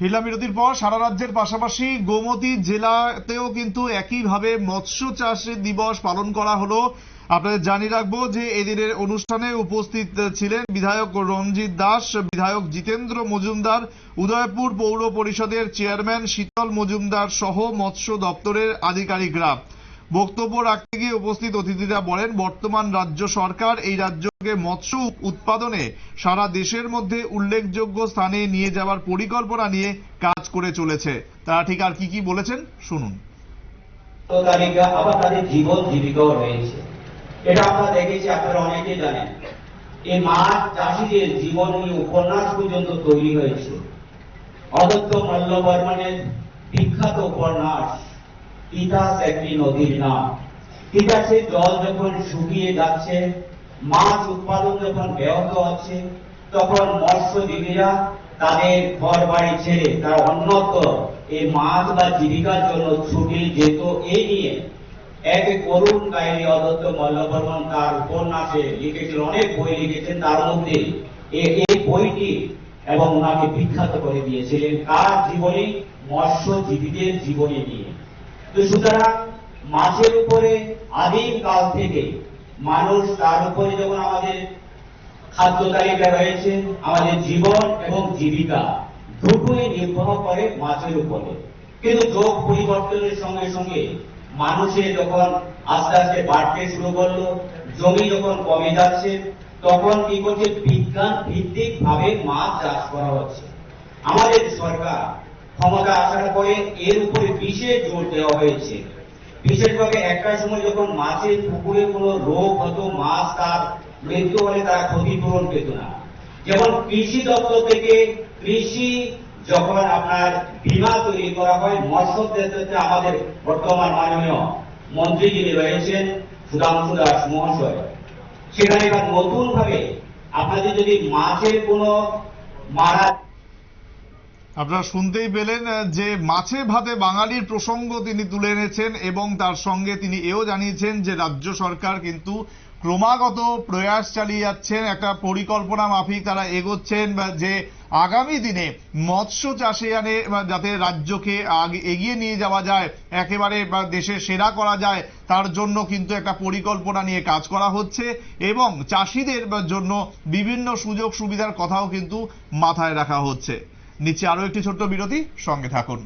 ফিরলাম বিরতির পর সারা রাজ্যের পাশাপাশি গোমতী জেলাতেও কিন্তু একইভাবে মৎস্য চাষ দিবস পালন করা হলো। আপনাদের জানিয়ে রাখব যে এদিনের অনুষ্ঠানে উপস্থিত ছিলেন বিধায়ক রঞ্জিত দাস, বিধায়ক জিতেন্দ্র মজুমদার, উদয়পুর পৌর পরিষদের চেয়ারম্যান শীতল মজুমদার সহ মৎস্য দপ্তরের আধিকারিকরা। বক্তব্য রাখতে গিয়ে উপস্থিত অতিথিরা বলেন, বর্তমান রাজ্য সরকার এই রাজ্যকে মৎস্য উৎপাদনে সারা দেশের মধ্যে উল্লেখযোগ্য স্থানে নিয়ে যাওয়ার পরিকল্পনা নিয়ে কাজ করে চলেছে। তারা ঠিক আর কি কি বলেছেন, শুনুন। বিখ্যাত উপন্যাস তিতাস একটি নদীর নাম। তিতাসের জল যখন শুকিয়ে যাচ্ছে, মাছ উৎপাদন যখন ব্যাহত হচ্ছে, তখন মৎস্যজীবীরা তাদের ঘর বাড়ি ছেড়ে তারা অন্যত্র এই মাছ বা জীবিকার জন্য ছুটে যেত এই নিয়ে। এক করুণ কাহিনী অদত্ত মল্লবর্মন তার উপন্যাসে লিখেছিল, অনেক বই লিখেছেন, তার মধ্যে এই বইটি এবং ওনাকে বিখ্যাত করে দিয়েছিলেন, কার জীবনী? মৎস্যজীবীদের জীবনী নিয়ে। তো সুতরাং মাছের উপরে আদিম কাল থেকে মানুষ তার উপরে যখন আমাদের খাদ্য তালিকা রয়েছে, আমাদের জীবন এবং জীবিকা দুটোই নির্ভর করে মাছের উপরে। কিন্তু যোগ পরিবর্তনের সঙ্গে সঙ্গে মানুষের যখন আস্তে আস্তে বাড়তে শুরু করল, জমি যখন কমে যাচ্ছে, তখন কি করছে? বিজ্ঞান ভিত্তিক ভাবে মাছ চাষ করা হচ্ছে। আমাদের সরকার ক্ষমতা আসার পরে এর উপরে বিশেষ জোর দেওয়া হয়েছে। বিশেষভাবে একটা সময় যখন মাছের পুকুরে কোনো রোগ হতো, মাছ তার মৃত্যু হলে তারা ক্ষতিপূরণ পেত না। যেমন কৃষি দপ্তর থেকে কৃষি যখন আপনার বীমা তৈরি করা হয়, মৎস্য আমাদের বর্তমান মাননীয় মন্ত্রী যিনি রয়েছেন, সুধাংশু দাস মহাশয়, সেখানে এবার নতুন ভাবে আপনাদের যদি মাছের কোনো মারা আপনারা শুনতেই পেলেন যে মাছে ভাতে বাঙালির প্রসঙ্গ তিনি তুলে এনেছেন এবং তার সঙ্গে তিনি এও জানিয়েছেন যে রাজ্য সরকার কিন্তু ক্রমাগত প্রয়াস চালিয়ে যাচ্ছেন। একটা পরিকল্পনা মাফিক তারা এগোচ্ছেন যে আগামী দিনে মৎস্য চাষে আনে যাতে রাজ্যকে এগিয়ে নিয়ে যাওয়া যায়, একেবারে দেশে সেরা করা যায়, তার জন্য কিন্তু একটা পরিকল্পনা নিয়ে কাজ করা হচ্ছে এবং চাষিদের জন্য বিভিন্ন সুযোগ সুবিধার কথাও কিন্তু মাথায় রাখা হচ্ছে। নিচে আরও একটি ছোট্ট বিরতি সঙ্গে থাকুন।